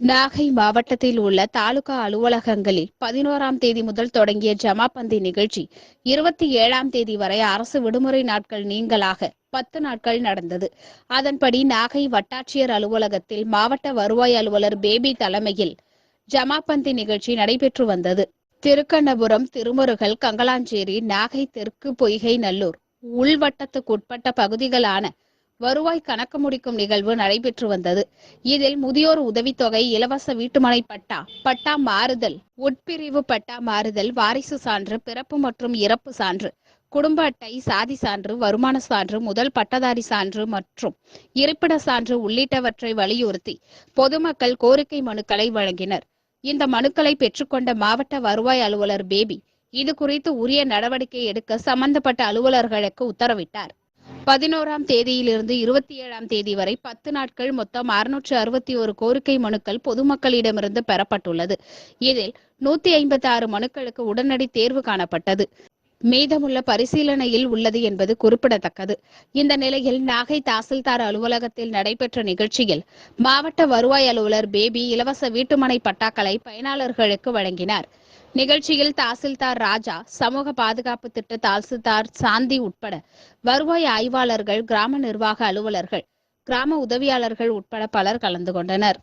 நாகை மாவட்டத்தில் உள்ள தாலுகா அலுவலகங்களில் பதினோராம் தேதி முதல் தொடங்கிய ஜமாபந்தி நிகழ்ச்சி இருபத்தி ஏழாம் தேதி வரை அரசு விடுமுறை நாட்கள் நீங்களாக பத்து நாட்கள் நடந்தது. அதன்படி நாகை வட்டாட்சியர் அலுவலகத்தில் மாவட்ட வருவாய் அலுவலர் பேபி தலைமையில் ஜமாபந்தி நிகழ்ச்சி நடைபெற்று வந்தது. திருக்கண்ணபுரம் திருமுருகல் கங்களாஞ்சேரி நாகை தெற்கு பொய்கை நல்லூர் உள்வட்டத்துக்குட்பட்ட பகுதிகளான வருவாய் கணக்கு முடிக்கும் நிகழ்வு நடைபெற்று வந்தது. இதில் முதியோர் உதவித்தொகை இலவச வீட்டுமனை பட்டா பட்டா மாறுதல் உட்பிரிவு பட்டா மாறுதல் வாரிசு சான்று பிறப்பு மற்றும் இறப்பு சான்று குடும்ப அட்டை சாதி சான்று வருமான சான்று முதல் பட்டதாரி சான்று மற்றும் இருப்பிட சான்று உள்ளிட்டவற்றை வலியுறுத்தி பொதுமக்கள் கோரிக்கை மனுக்களை வழங்கினர். இந்த மனுக்களை பெற்றுக்கொண்ட மாவட்ட வருவாய் அலுவலர் பேபி இது குறித்து உரிய நடவடிக்கை எடுக்க சம்பந்தப்பட்ட அலுவலர்களுக்கு உத்தரவிட்டார். பதினோராம் தேதியிலிருந்து இருபத்தி ஏழாம் தேதி வரை பத்து நாட்கள் மொத்தம் அறுநூற்று அறுபத்தி ஒரு கோரிக்கை மனுக்கள் பொதுமக்களிடமிருந்து பெறப்பட்டுள்ளது. இதில் நூத்தி ஐம்பத்தி ஆறு மனுக்களுக்கு உடனடி தேர்வு காணப்பட்டது. மீதமுள்ள பரிசீலனையில் உள்ளது என்பது குறிப்பிடத்தக்கது. இந்த நிலையில் நாகை தாசில்தார் அலுவலகத்தில் நடைபெற்ற நிகழ்ச்சியில் மாவட்ட வருவாய் அலுவலர் பேபி இலவச வீட்டுமனை பட்டாக்களை பயனாளர்களுக்கு வழங்கினார். நிகழ்ச்சியில் தாசில்தார் ராஜா சமூக பாதுகாப்பு திட்ட தாசில்தார் சாந்தி உட்பட வருவாய் ஆய்வாளர்கள் கிராம நிர்வாக அலுவலர்கள் கிராம உதவியாளர்கள் உட்பட பலர் கலந்து கொண்டனர்.